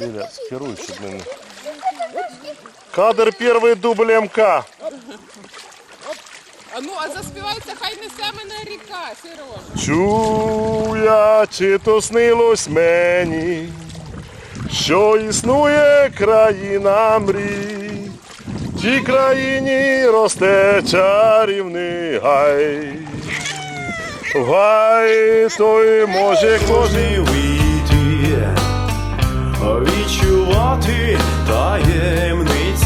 Ліля, керуй, щоб мене. Кадр перший дубль МК. А ну, а заспівається, хай несе мене ріка, Сережа. Чув я, чи то снилось мені, що існує країна мрій. В тій країні росте чарівний гай. В Гай той може кожен відчувати таємниці,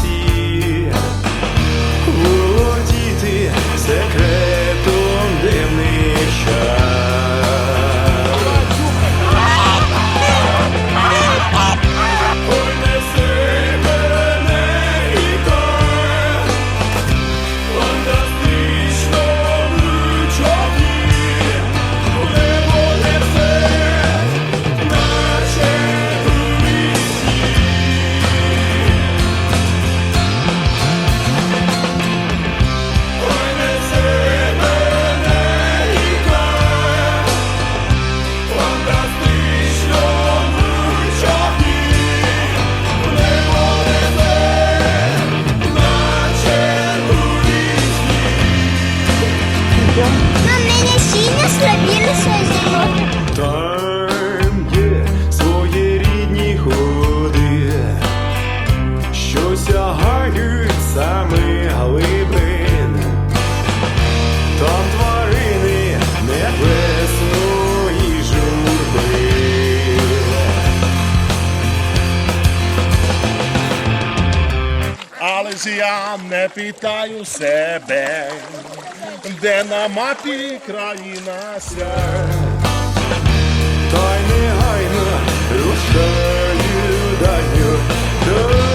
я не питаю себе, де на мапі країна ся. Та й негайно рушаю дальню даль.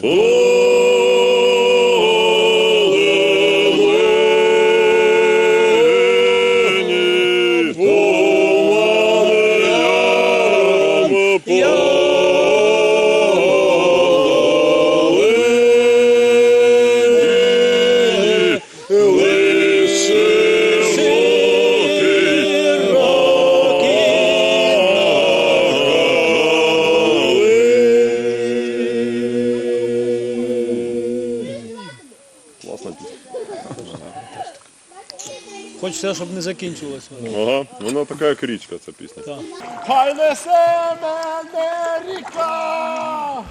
Класна Хочеться, щоб не закінчилося. Ага, вона така як річка, ця пісня. Так. Хай несе мене ріка!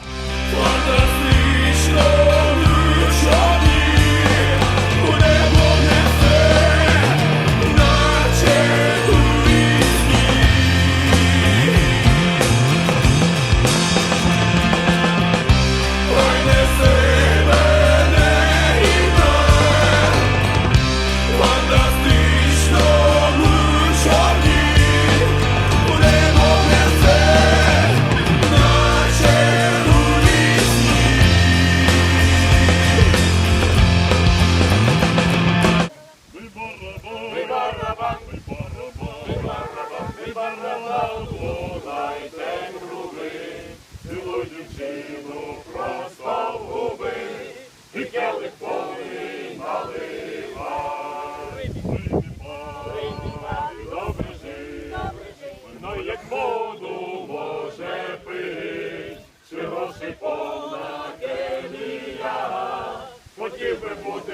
Give me both